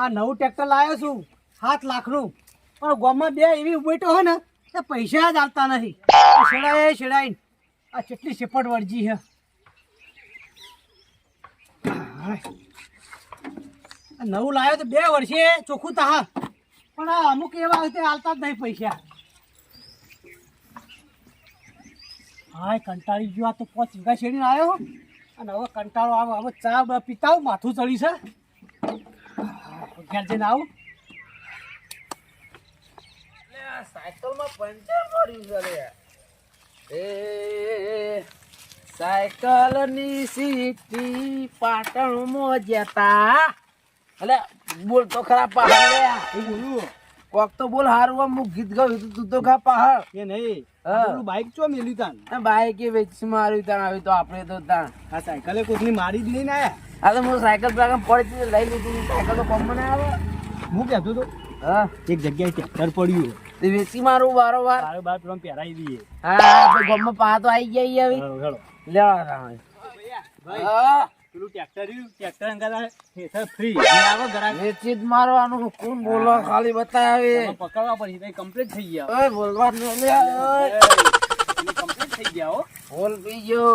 આ નવું ટ્રેક્ટર લાવ્યો છું, સાત લાખનું. પણ ગામમાં બે એવી બેઠો હોય ને તે પૈસા જ આવતા નથી. આ શેડાય આ કેટલી સેપટ વળજી છે. નવું લાવ્યો તો બે વર્ષે ચોખ્ખું તા પણ આ અમુક એવા હોય તે જ નહીં પૈસા. હા કંટાળી ગયો આ તો પાંચ વીઘા છેડીને આવ્યો અને હવે કંટાળો આવે, હવે ચા પીતા માથું ચડી છે. ઘેર જઈને આવું. સાયકલમાં પંચર પડ્યું છે એ સાયકલની સીટી પાટણમાં જતા. એટલે બોલ તો ખરા પહાડ બોલું. કોક તો બોલ હારું આમ હું ગીત ગાઉં તું તું તો ખા પહાડ. એ નહીં. બાઈક ચો મેલ્યું તાન? બાઈક એ વેચી માર્યું તાણ આવી તો આપણે તો તાણ આ સાયકલે મારી જ નહીં ને આ તો હું સાયકલ પર પડી લઈ લીધી સાયકલ તો કોમ ના આવે હું કહેતો તો હા. એક જગ્યાએ ટ્રેક્ટર પડ્યું તે વેચી મારું વારોવાર. બાર બાર પેલા દઈએ. હા ગામમાં પા તો આવી જાય હવે. હા, હેળો. લેવા હા. પેલું ટ્રેક્ટર ટ્રેક્ટર અંગાતા હેઠળ ફ્રી આવો ગરાક વેચી જ મારવાનું. કોણ બોલો? ખાલી બતાવે. પકડવા પડી કમ્પ્લીટ થઈ ગયા ઓય બોલવા ન લે કમ્પ્લીટ થઈ ગયા હો. બોલ પી ગયો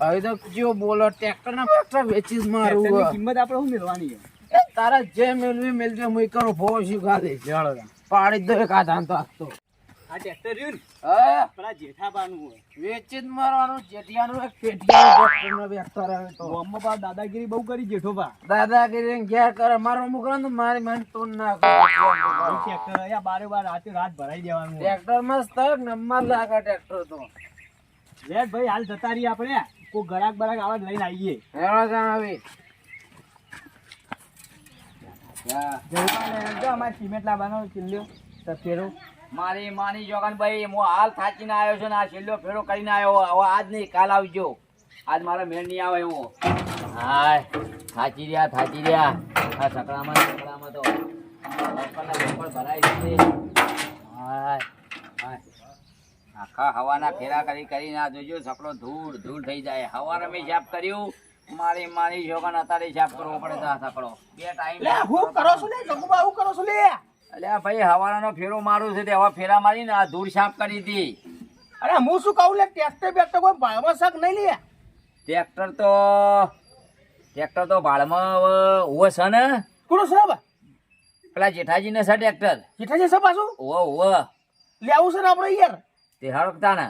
હવે તો જો બોલો. ટ્રેક્ટર ના ટ્રેક્ટર વેચી જ મારું કિંમત આપણે શું મેળવાની છે? તારા જે મેળવી મેળવી હું કરું. ભો શીખા દે પાડી દો એક તો. આપતો આ ટ્રેક્ટર રહ્યું ને. હા. પેલા જેઠાબાનું હોય. વેચી જ મારવાનું જેઠિયાનું એક પેઠિયાનું ટ્રેક્ટરનો વેચતા રહે તો. ગામમાં પાછા દાદાગીરી બહુ કરી જેઠોબા. દાદાગીરી ઘેર કરે મારો મુકરા તો મારી મને તો ના ટ્રેક્ટર અહીંયા બારે બાર રાતે રાત ભરાઈ દેવાનું ટ્રેક્ટર મસ્ત નંબર લાગે ટ્રેક્ટર તો. લેટ ભાઈ હાલ જતા રહીએ આપણે. કોઈ ગરાક બરાક આવા લઈને આવીએ. જાણ આવી અમારે સિમેન્ટ લાવવાનો કિલ્લો તો ફેરો મારી માની જોગનભાઈ હું હાલ થાકીને આવ્યો છું ને આ છેલ્લો ફેરો કરીને આવ્યો હવે આજ નહીં કાલ આવજો. આજ મારા મેળ નહીં આવે એવો. હાય થાચી રહ્યા થાચી રહ્યા. આ સકડામાં સકડામાં તો ભરાય છે. આખા હવાના ફેરા કરી કરીને આ જોજો સકડો ધૂળ ધૂળ થઈ જાય. હવારે મેં સાફ કર્યું. મારી માની જોગન અત્યારે સાફ કરવો પડે તો આ સકડો બે ટાઈમ લે હું કરો છો લે જગુબા હું કરો છો લે. અલ્યા ભાઈ હવાનાનો ફેરો મારું છે તે હવા ફેરા મારીને આ ધૂળ સાફ કરી હતી. અરે હું શું કહું લે ટ્રેક્ટર બેક્ટર કોઈ ભાડમાં શાક નહીં લે? ટ્રેક્ટર તો ટ્રેક્ટર તો ભાડમાં ઓવો છે ને. કોણ સાહેબ પેલા જેઠાજીને છે ટ્રેક્ટર. જેઠાજી છે પાછું? ઓવો ઓવો લે આવું છે ને આપણે યાર. તે હળકતા ને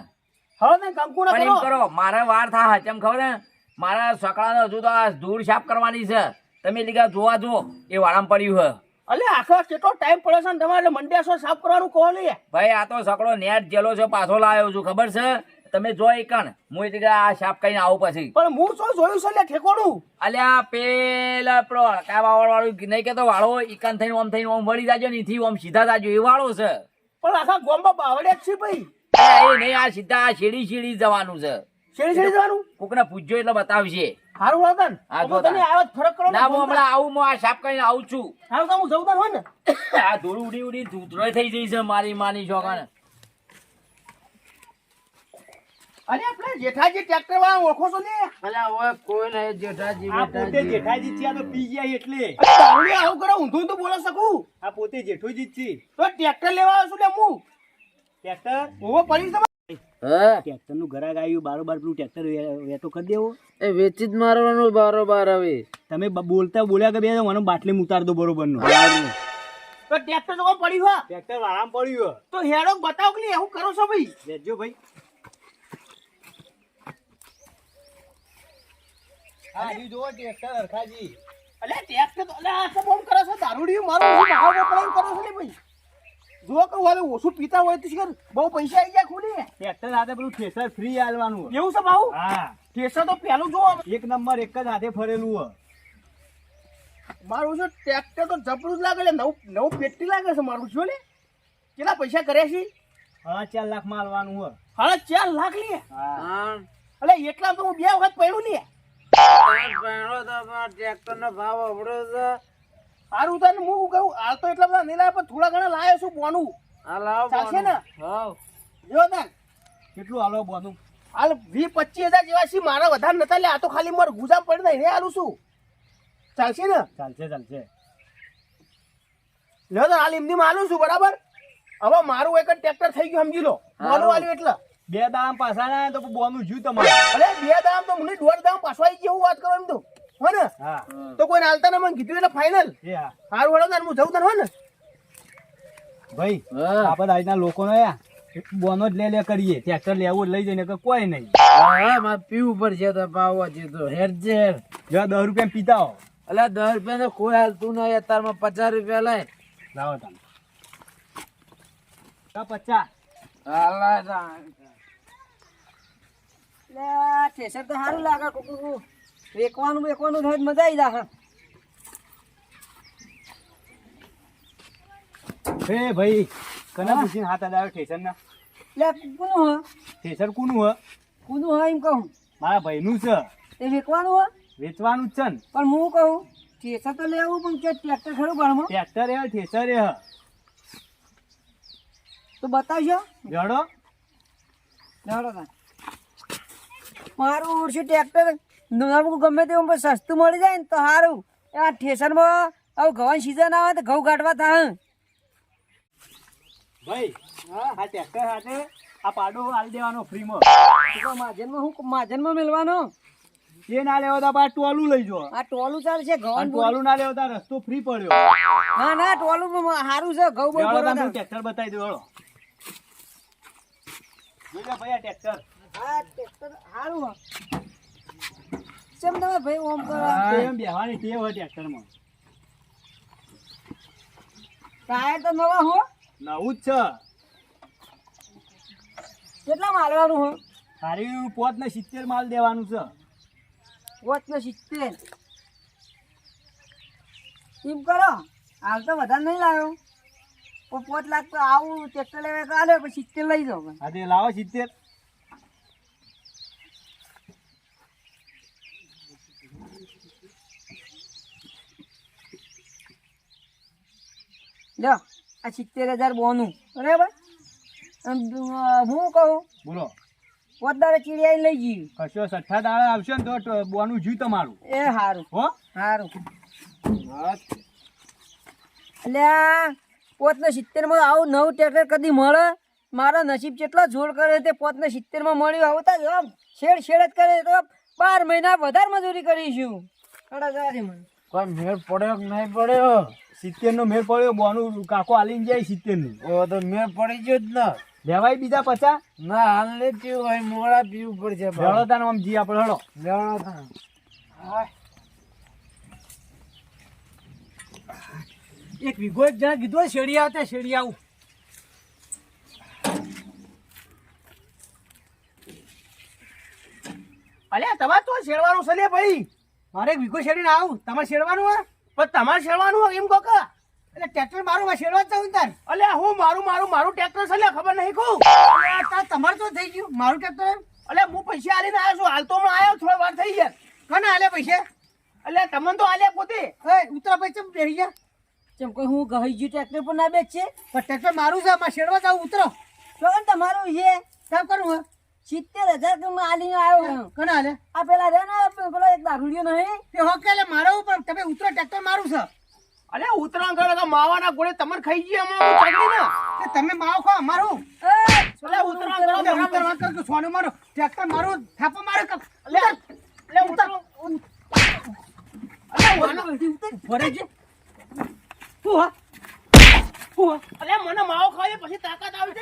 હવે ને કંકુ ના કરો. મારે વાર થા ચમ ખબર ને મારા સકડાનો હજુ તો આ ધૂળ સાફ કરવાની છે. તમે લીધા જોવા જો એ વાળામાં પડ્યું છે અલે આખો કેટલો ટાઈમ પડ્યો છે ને તમારે મંડ્યા સાફ કરવાનું કહો લે ભાઈ આ તો સકડો નેટ જેલો છે પાછો લાવ્યો છું ખબર છે? તમે જો એ કણ હું એટલે આ સાફ કરીને આવું પછી. પણ હું શું જોયું છે લે ઠેકોડું? અલ્યા પેલા પ્રો હડકા વાવડ વાળું નહીં કેતો વાળો ઈકાન થઈને ઓમ થઈને ઓમ વળી જાજો ને ઓમ સીધા જાજો એ વાળો છે. પણ આખા ગોમમાં બાવડે જ છે ભાઈ. એ નહીં આ સીધા શેડી શેડી જવાનું છે. શેડી શેડી જવાનું? કોકને પૂછજો એટલે બતાવશે હારું વાળતા ને હા, જો તને આવ્યો ફરક કરો ના હું હમણાં આવું હું આ સાફ કરીને આવું છું. હારું તો હું જવતા હોય ને. આ ધૂળ ઉડી ઉડી ધૂતરોય થઈ જઈ છે મારી માની જોગાને અરે આપણે જેઠાજી ટ્રેક્ટર વાળા ઓળખો છો ને? અલ્યા ઓય કોઈ નહીં જેઠાજી આ પોતે જેઠાજી. છે આ તો પી ગયા એટલે. બાવળી આવું કરો ઊંધું તો બોલો શકું આ પોતે જેઠોજી છે. તો ટ્રેક્ટર લેવા આવશું લે હું. ટ્રેક્ટર ઓવો પડી ટ્રેક્ટરનું ઘરાક આવ્યું બારોબાર પેલું ટ્રેક્ટર વેટો કરી દેવો. એ વેચી જ મારવાનું બારોબાર હવે. તમે બોલતા બોલ્યા કે બે મને બાટલી ઉતાર દો બરોબરનું તો ટ્રેક્ટર તો પડ્યું હા? ટ્રેક્ટર આરામ પડ્યું તો હેડો બતાવો કે એવું કરો છો ભાઈ? લેજો ભાઈ. હા ઈ જોવો ટ્રેક્ટર હરખાજી. અલે ટ્રેક્ટર તો અલે આ તો બોમ કરો છો? દારૂડી મારું શું ભાવ કરો છો ને ભાઈ? જો કે વાલે ઓછું પીતા હોય તો શું બહુ પૈસા આવી ગયા ખુલી. ટ્રેક્ટર સાથે પેલું થ્રેસર ફ્રી આલવાનું એવું છે હા. થ્રેસર તો પેલું જો એક નંબર એક જ હાથે ફરેલું હોય. મારું છે ટ્રેક્ટર તો જબરું જ લાગે છે નવ નવું પેટી લાગે છે મારું શું ને કેટલા પૈસા કર્યા છે? હા ચાર લાખમાં આલવાનું હોય. હા ચાર લાખ લે. હા. અલે એટલા તો હું બે વખત પડ્યું લે ટ્રેક્ટર નો ભાવ અવડો છે. સારું તને હું કહું? હાલ તો એટલા બધા નહીં લાવ્યા પણ થોડા ઘણા લાવ્યો છું બોનું. હા લાવો ચાલશે ને? હા. જો તાન કેટલું હાલો બોનું? હાલ વીસ પચીસ હજાર જેવા છે મારા વધારે નતા લે આ તો ખાલી મારે ગુજામ પડી નહીં હાલું છું. ચાલશે ને? ચાલશે ચાલશે. લ્યો તો હાલ એમની માલું છું બરાબર? હવે મારું એક જ ટ્રેક્ટર થઈ ગયું સમજી લો. બોનું આલ્યું એટલે. બે દામ પાછા ના તો બોનું જ્યું તમારે. અરે બે દામ તો મને દોઢ દામ પાછો આવી ગયો હું વાત કરો એમ તો હો ને હા તો કોઈ હાલતા ને મને કીધું એટલે હા. સારું હેડો તાર હું જઉં તને હોય ને. ભાઈ હા. આપણે આજના લોકો ને બોનો જ લે લે કરીએ. ટ્રેક્ટર લેવું જ લઈ જઈને કે કોઈ નહીં. હા મારે પીવું પડશે તો પાવો છે તો. હેર જો દસ રૂપિયા પીતા હો એટલે દસ રૂપિયા તો કોઈ હાલતું નહીં. અત્યારમાં પચાસ રૂપિયા લાય. લાવો તમે. પચાસ. હાલા જા. ઠેસર તો સારું લાગે કુકુ વેકવાનું વેકવાનું મજા આવી જાય હે ભાઈ કના પૂછીને હાથ અડાયો ઠેસર ના? લે કોનું હ. ઠેસર કોનું હ? કોનું હ એમ કહું. મારા ભાઈનું છે. એ વેચવાનું હ? વેચવાનું જ છે ને. પણ હું કહું ઠેસર તો લેવું પણ કે ટ્રેક્ટર ખરું પણ ટ્રેક્ટર એ ઠેસર એ હ તો બતાવજો. જડો જડો ના મારું ઓછું ટ્રેક્ટર નવું ગમે તેવું પણ સસ્તું મળી જાય ને તો સારું. આ ઠેસરમાં હવે ઘઉં સીઝન આવે તો ઘઉં કાઢવા થાય ભાઈ આ ટ્રેક્ટર સાથે આ પાડો આલી દેવાનો ફ્રીમાં માજનમાં હું માજનમાં મેળવાનો? એ ના લેવો તો આપણે ટોલું લઈ જો આ ટોલું ચાલશે અને ઘઉં ટોલું ના લેવો તો રસ્તો ફ્રી પડ્યો. ના ના ટોલું સારું છે ઘઉં બહુ હેડો ભરવા ટ્રેક્ટર બતાવી દો હેડો જોઈ ભાઈ આ ટ્રેક્ટર હા ટ્રેક્ટર સારું ચમ તમે ભાઈ ઓમ કરો? એમ બેહવાની ટેવ હોય ટ્રેક્ટરમાં ટાયર તો નવા હો. નવું જ છે. કેટલા માલવાનું હો? તારી પોત ને સિત્તેર માલ દેવાનું છે. પોત ને સિત્તેર? એમ કરો હાલ તો વધારે નહીં લાવ્યો. પણ પાંચ લાખ તો આવું ટ્રેક્ટર લેવા કાલે પછી સિત્તેર લઈ જાઓ. હા લાવો સિત્તેર. લ્યો. આ સિત્તેર હજાર બોનું. બરાબર? હું કહું? બોલો. પોતદારે ચીડિયા લઈ જઈએ કશો સઠ્ઠા દાડા આવશે ને તો બોનું જ્યું તમારું. એ સારું હો? સારું એટલે પોતને સિત્તેરમાં આવું નવું ટ્રેક્ટર કદી મળે? મારો નસીબ જેટલો જોડ કરે તે પોતને સિત્તેરમાં મળ્યું આવતા જ છેડ શેડ જ કરે તો બાર મહિના વધારે મજૂરી કરીશું. કડા જારી મને. કોઈ મેળ પડ્યો કે નહીં પડ્યો? સિત્તેર નો મેળ પડ્યો બોનું કાકો આલીને જાય સિત્તેરનું ઓ તો મેળ પડી ગયો જ ને. લેવાય બીજા પચા ના હાલ ને પીવું હોય મોડા પીવું પડશે હેડો તાને આમ જી આપણે હળો. લેવડો તાન. એક વીઘો એક જણા કીધું શેડી આવતા શેડી આવું. અલ્યા તમારે તો શેરવાનું છે ભાઈ. મારે એક વીઘો શેડીને આવું. તમારે શેરવાનું હોય? પણ તમારે શેરવાનું હોય એમ કહો કે. એટલે ટ્રેક્ટર મારું માં શેરવા જ જવું તાર. એટલે હું મારું મારું મારું ટ્રેક્ટર છે એટલે ખબર નહીં કહું. તમારે તો થઈ ગયું. મારું ટ્રેક્ટર એટલે હું પૈસા આલીને આવ્યો છું. હાલ તો હું આવ્યો થોડી વાર થઈ ગયા. કોને આલે પૈસા? એટલે તમને તો આલે પોતે. ઉતરા પૈસા બેસી ગયા? જેમ કે હું ગહી ગયું ટ્રેક્ટર પણ ના બેચ છે? પણ ટ્રેક્ટર મારું છે મારે શેડવા જાવ ઉતરો. તો તમારું છે? કામ કરું હે સિત્તેર હજાર કે હું આવ્યો કોને હાલે આ પેલા રે ને પેલો એક દારૂડિયો નહીં. તે હોકે એટલે મારો ઉપર તમે ઉતરો ટ્રેક્ટર મારું છે. અલે ઉતરાણ કરે તો માવાના ગોળે તમને ખાઈ ગયા અમે ચાલી ને. કે તમે માવો ખો મારું અલે ઉતરાણ કરો તો ઉતરવા કર કે સોનું મારો ટ્રેક્ટર મારું થાપો મારો એટલે અલે અલે ઉતર. અલે વાનો ભરે છે. હું હા? હું હા? અલે મને માવો ખાય પછી તાકાત આવે.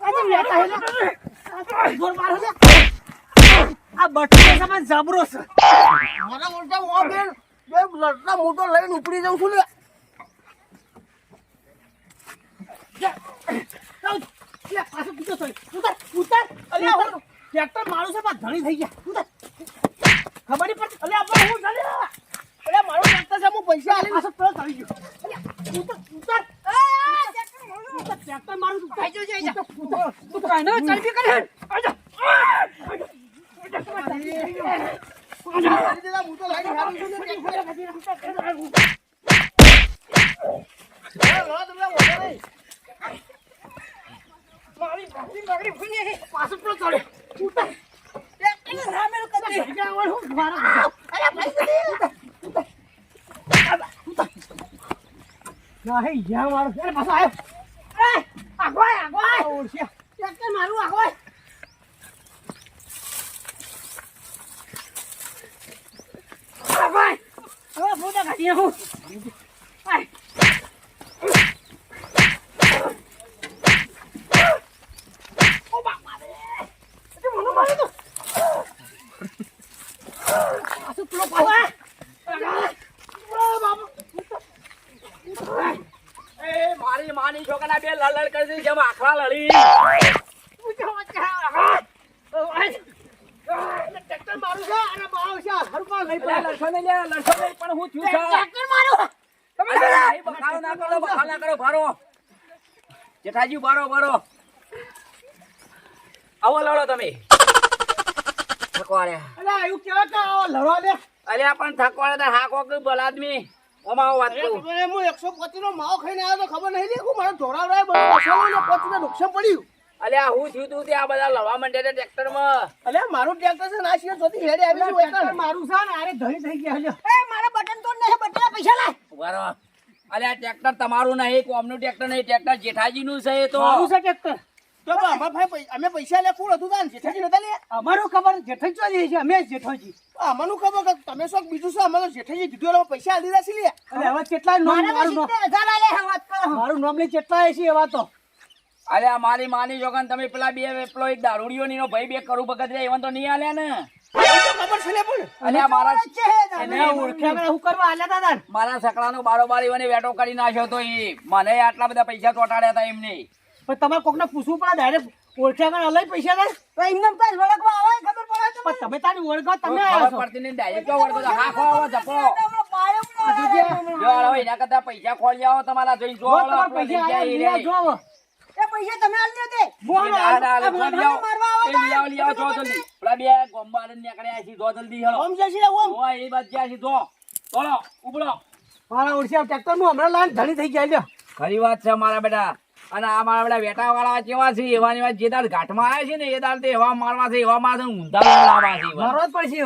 અલે અલે અલે જબરો છે. લડતા તો લઈને ઉપડી જાઉં છું લે પાછો પીછો થઈ ઉતાર ઉતાર. અલ્યા ટ્રેક્ટર મારું છે પણ ધણી થઈ ગયા. ઉતાર. ખબર નહીં પડતી. અલ્યા આપણે હું ચાલે અલ્યા મારું ટ્રેક્ટર છે હું પૈસા આલી. પાછો ચડી ગયો. ઉતાર ઉતાર. ટ્રેક્ટર મારું તું જા તું ન કરે. ને. હા, નહીં. મારી ભાગરી ભાગરી ફરી પાછો પેલો ચડે ઉતા એ રામેલ કરે જાવણ હું મારા અરે ભાઈ નહીં જ્યાં મારો અરે પાછો આવ્યો એ આગવાય આગવાય ઓળખ્યા ટ્રેક્ટર મારું આગવાય આગવાય કાઢીએ હું મારી. માની છોકરા બે લડ કરી દીધી જેમ આખલા લડી. ટ્રેક્ટર મારું છે અને મારો છે. હારું લઈ અલ્યા, લડશો નહીં લ્યા, લડશો નહીં, પણ હું થયું છે? અલ્યા, અહીં બખાડો ના કરો, બખાડો ના કરો, ભારો. જેઠાજી ભારો, ભારો. આવો લડો તમે. એવું કેવા કે આવો લડો દે અલ્યા પણ થકવાડ્યા હાકો કે ઓમાં વાત કરું? હું એકસો પચીસ નો માવો ખાઈને આવ્યો તો ખબર નહીં લે હું મારો મસાલો ને પચીસ નુકસાન પડ્યું. અલ્યા હું થયું તું તે આ બધા લડવા માંડ્યા ટ્રેક્ટરમાં અલે મારું ટ્રેક્ટર છે ના સિવાય જોતી હેડે આવી છું એકણ. મારું છે ને અરે ધણી થઈ ગયા લ્યો એ મારા બટન તો નહીં બટન પૈસા લાય. ઊભા રહો. આ ટ્રેક્ટર તમારું નહીં કોમનું ટ્રેક્ટર નહીં ટ્રેક્ટર જેઠાજીનું છે એ તો. મારું છે ટ્રેક્ટર. તો બાબા ભાઈ અમે પૈસા લે કુળ હતું તાન જેઠાજી નતા લે? અમારું ખબર જેઠાજી છે અમે જેઠાજી. અમારું ખબર કે તમે શું બીજું શું? અમારે જેઠાજી દીધું એટલે પૈસા આલી રાશી લે. અરે હવે કેટલા નામ મારું નામ? મારું નામ લે કેટલા છે એવા તો. અલ્યા મારી માની જોગન તમે પેલા બે પેલો એક દારૂડિયો નીનો ભાઈ બે કરું ભગત રે એવન તો નહીં આલ્યા ને. મારા એને ઓળખ્યા વગર હું કરવા આલ્યા દાદા મારા સકડાનો બારોબાર ઈવને વેટો કરી નાખ્યો તો ઈ. મને આટલા બધા પૈસા ચોટાડ્યા હતા એમને. પણ તમારે કોકને પૂછવું પડે ડાયરેક્ટ ઓળખ્યા અલગ પૈસા દે? તો એમને તાર વળગવા આવે ખબર પડે પણ તમે તારી ઓળખો તમે ખબર પડતી નહીં ડાયરેક્ટ તો હા ખો જપો. જો એના કરતા પૈસા ખોલી આવો તમારા જોઈ જો પૈસા પૈસા તમે આલ દે તે ડા- ડા- ફોન ખોલી આવો. એ લઈ આવો, જો જલ્દી. પેલા બે ગોમ્બા લઈને નીકળ્યા છે, જો જલ્દી હાલો. ઓમ જશે ઓમ જો એ બાદ ગયા છે, જો. ચાલો, ઉપડો. મારા ઓળખ્યા ટ્રેક્ટરમાં હમણાં લાઈન ધણી થઈ ગયા લ્યો ખરી વાત છે મારા બેટા અને આ મારા બેટા વેટા વાળા કેવા છે એવા ને એવા જે દાળ ઘાટમાં આવ્યા છે ને એ દાળ તો એવા મારવા છે એવા મારવા ઊંધા લાવવા છે મારવા જ પડશે.